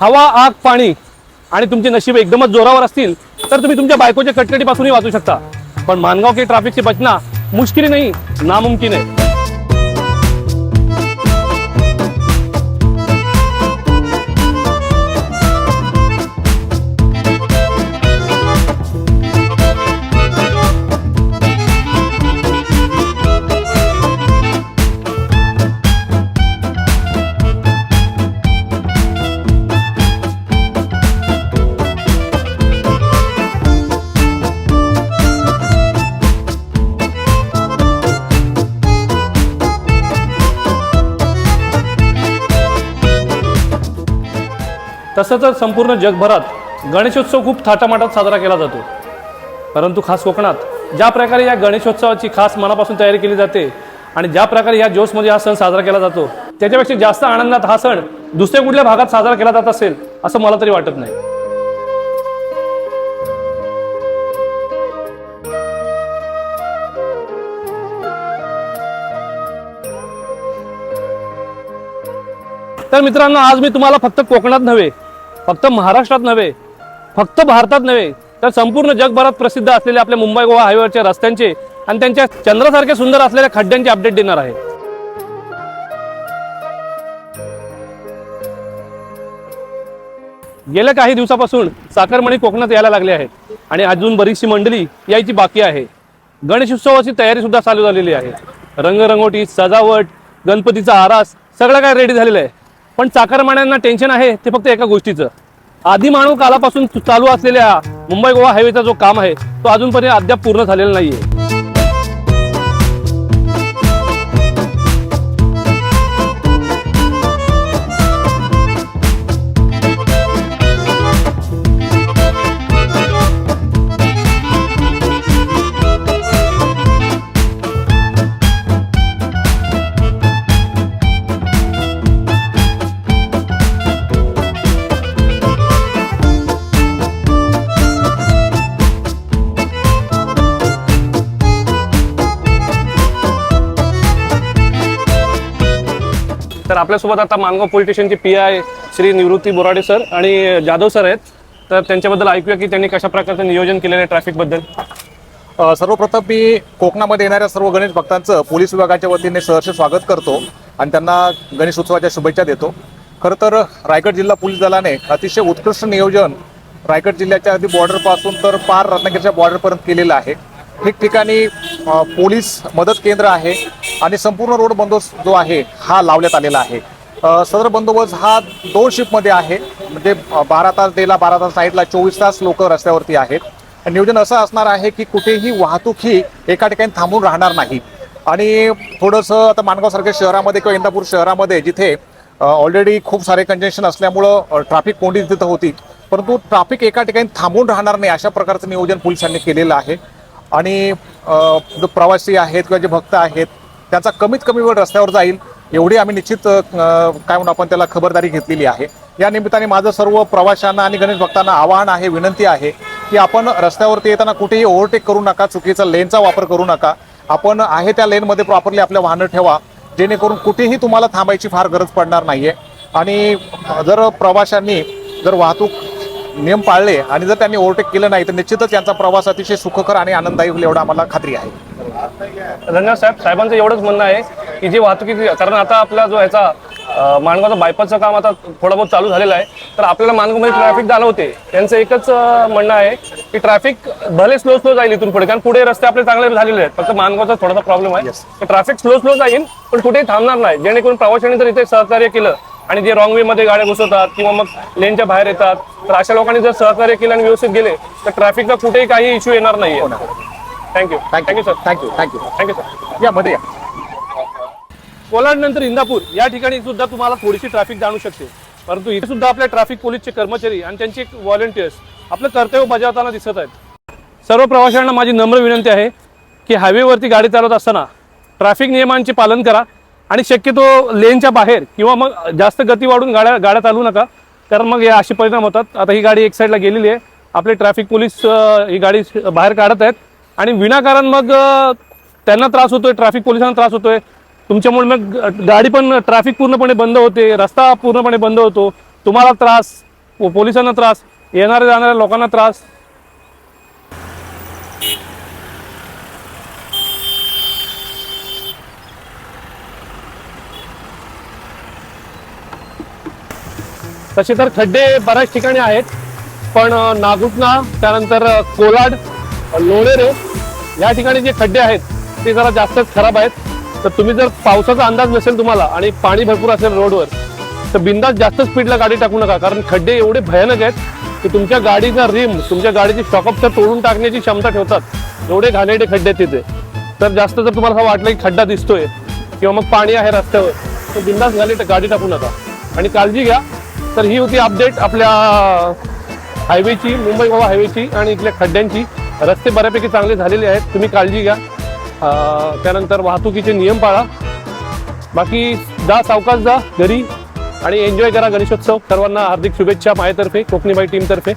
हवा आग पाणी आणि तुमचे नशीब एकदमच जोरावर असतील तर तुम्ही तुमच्या बायकोच्या कटकटीपासूनही वाचू शकता. पण मानगाव के ट्रॅफिकची बचना मुश्किल नाही नामुमकिन आहे. तसंच संपूर्ण जगभरात गणेशोत्सव खूप थाटामाटात साजरा केला जातो. परंतु खास कोकणात ज्या प्रकारे या गणेशोत्सवाची खास मनापासून तयारी केली जाते आणि ज्या प्रकारे या जोशमध्ये हा सण साजरा केला जातो त्याच्यापेक्षा जास्त आनंदात हा सण दुसऱ्या कुठल्या भागात साजरा केला जात असेल असं मला तरी वाटत नाही. तर मित्रांनो आज मी तुम्हाला फक्त कोकणात नव्हे फक्त महाराष्ट्रात नव्हे फक्त भारतात नव्हे तर संपूर्ण जगभरात प्रसिद्ध असलेले आपल्या मुंबई गोवा हायवेवरच्या रस्त्यांचे आणि त्यांच्या चंद्रासारखे सुंदर असलेल्या खड्ड्यांचे अपडेट देणार आहे. गेल्या काही दिवसापासून साखरमणी कोकणात यायला लागले आहेत आणि अजून बरीचशी मंडळी यायची बाकी आहे. गणेशोत्सवाची तयारी सुद्धा चालू झालेली आहे. रंगरंगोटी सजावट गणपतीचा आरास सगळं काय रेडी झालेलं आहे. पण चाकरमान्यांना टेन्शन आहे ते फक्त एका गोष्टीचं. आधी मानव कालापासून चालू असलेल्या मुंबई गोवा हायवेचा जो काम आहे तो अजूनपर्यंत अद्याप पूर्ण झालेला नाहीये. तर आपल्यासोबत आता मानगाव पोलीस स्टेशनचे P I Shri Nivrutti Borade sir आणि जाधव सर आहेत. तर त्यांच्याबद्दल ऐकूया की त्यांनी कशा प्रकारचं नियोजन केलेलं आहे ट्रॅफिकबद्दल सर्वप्रथम मी कोकणामध्ये येणाऱ्या सर्व गणेश भक्तांचं पोलीस विभागाच्या वतीने सहर्ष स्वागत करतो आणि त्यांना गणेश उत्सवाच्या शुभेच्छा देतो. खरं तर रायगड जिल्हा पोलीस दलाने अतिशय उत्कृष्ट नियोजन रायगड जिल्ह्याच्या अगदी बॉर्डरपासून तर पार रत्नागिरीच्या बॉर्डरपर्यंत केलेलं आहे. ठिकठिकाणी पोलीस मदत केंद्र आहे. आणि संपूर्ण रोड बंदोबस्त जो आहे हा लावण्यात आलेला आहे. सदर बंदोबस्त हा दोन शिफ्टमध्ये आहे. म्हणजे बारा तास डेला बारा तास साईडला चोवीस तास लोक रस्त्यावरती आहेत. नियोजन असं असणार आहे की कुठेही वाहतूक ही एका ठिकाणी थांबून राहणार नाही. आणि थोडंसं आता माणगावसारख्या शहरामध्ये किंवा इंदापूर शहरामध्ये जिथे ऑलरेडी खूप सारे कंजेशन असल्यामुळं ट्रॅफिक कोंडी तिथं होती. परंतु ट्रॅफिक एका ठिकाणी थांबून राहणार नाही अशा प्रकारचं नियोजन पोलिसांनी केलेलं आहे. आणि जो प्रवासी आहेत किंवा जे भक्त आहेत त्यांचा कमीत कमी वेळ रस्त्यावर जाईल एवढी आम्ही निश्चित काय म्हणून आपण त्याला खबरदारी घेतलेली आहे. या निमित्ताने माझं सर्व प्रवाशांना आणि गणेश भक्तांना आवाहन आहे विनंती आहे की आपण रस्त्यावरती येताना कुठेही ओव्हरटेक करू नका चुकीचा लेनचा वापर करू नका. आपण आहे त्या लेनमध्ये प्रॉपरली आपल्या वाहनं ठेवा जेणेकरून कुठेही तुम्हाला थांबायची फार गरज पडणार नाही आहे आणि जर प्रवाशांनी जर वाहतूक नियम पाळले आणि जर त्यांनी ओव्हरटेक केलं नाही तर निश्चितच यांचा प्रवास अतिशय सुखकर आणि आनंददायी होईल एवढं आम्हाला खात्री आहे. धन्यवाद साहेब साहेबांचं एवढंच म्हणणं आहे की जी वाहतुकीची कारण आता आपला जो ह्याचा माणगावचा बायपासचं काम आता थोडं बहुत चालू झालेलं आहे. तर आपल्याला माणगावमध्ये ट्रॅफिक झालं होते त्यांचं एकच म्हणणं आहे की ट्रॅफिक भले स्लो स्लो जाईल इथून पुढे. कारण पुढे रस्ते आपले चांगले झालेले आहेत. फक्त माणगावचा थोडासा प्रॉब्लेम आहे. ट्रॅफिक स्लो स्लो जाईल पण कुठेही थांबणार नाही. जेणेकरून प्रवाशांनी जर इथे सहकार्य केलं. आणि जे रॉंग वे मध्ये गाड्या घुसवतात किंवा मग लेनच्या बाहेर येतात तर अशा लोकांनी जर सहकार्य केलं आणि व्यवस्थित गेले तर ट्रॅफिकला कुठेही काही इश्यू येणार नाहीये. Thank you thank you sir thank you thank you thank you sir या मध्ये या. कोलाड नंतर इंदापूर या ठिकाणी सुद्धा तुम्हाला थोडीशी ट्रॅफिक जाणू शकते. परंतु इथे सुद्धा आपल्या ट्रॅफिक पोलीसचे कर्मचारी आणि त्यांचे व्हॉलेंटियर्स आपलं कर्तव्य बजावताना दिसत आहेत. सर्व प्रवाशांना माझी नम्र विनंती आहे की हायवेवरती गाडी चालवत असताना ट्रॅफिक नियमांचे पालन करा. आणि शक्यतो लेनच्या बाहेर किंवा मग जास्त गती वाढून गाड्या गाड्या चालू नका. कारण मग या असे परिणाम होतात. आता ही गाडी एक साईडला गेलेली आहे. आपले ट्रॅफिक पोलीस ही गाडी बाहेर काढत आहेत. आणि विनाकारण मग त्यांना त्रास होतोय ट्रॅफिक पोलिसांना त्रास होतोय. तुमच्यामुळे मग गाडी पण ट्रॅफिक पूर्णपणे बंद होते. रस्ता पूर्णपणे बंद होतो. तुम्हाला त्रास पो- पोलिसांना त्रास येणाऱ्या जाणाऱ्या लोकांना त्रास. तसे तर खड्डे बऱ्याच ठिकाणी आहेत पण नागुटना त्यानंतर कोलाड लोणेरे या ठिकाणी जे खड्डे आहेत ते जरा जास्तच खराब आहेत. तर तुम्ही जर पावसाचा अंदाज नसेल तुम्हाला आणि पाणी भरपूर असेल रोडवर तर बिंदास जास्त स्पीडला गाडी टाकू नका कारण खड्डे एवढे भयानक आहेत की तुमच्या गाडीचा रिम तुमच्या गाडीची स्टॉकअप तर तोडून टाकण्याची क्षमता ठेवतात. एवढे घाणेरडे खड्डे तिथे. तर जास्त जर तुम्हाला असं वाटलं की खड्डा दिसतोय किंवा मग पाणी आहे रस्त्यावर तर बिंदास गाडी गाडी टाकू नका. आणि काळजी घ्या. तर ही होती अपडेट आपल्या हायवेची मुंबई गोवा हायवेची आणि इथल्या खड्ड्यांची. रस्ते बऱ्यापैकी चांगले झालेले आहेत. तुम्ही काळजी घ्या. त्यानंतर वाहतुकीचे नियम पाळा. बाकी जा सावकाश जा घरी. आणि एन्जॉय करा गणेशोत्सव. सर्वांना हार्दिक शुभेच्छा माझ्यातर्फे कोकणीबाई टीमतर्फे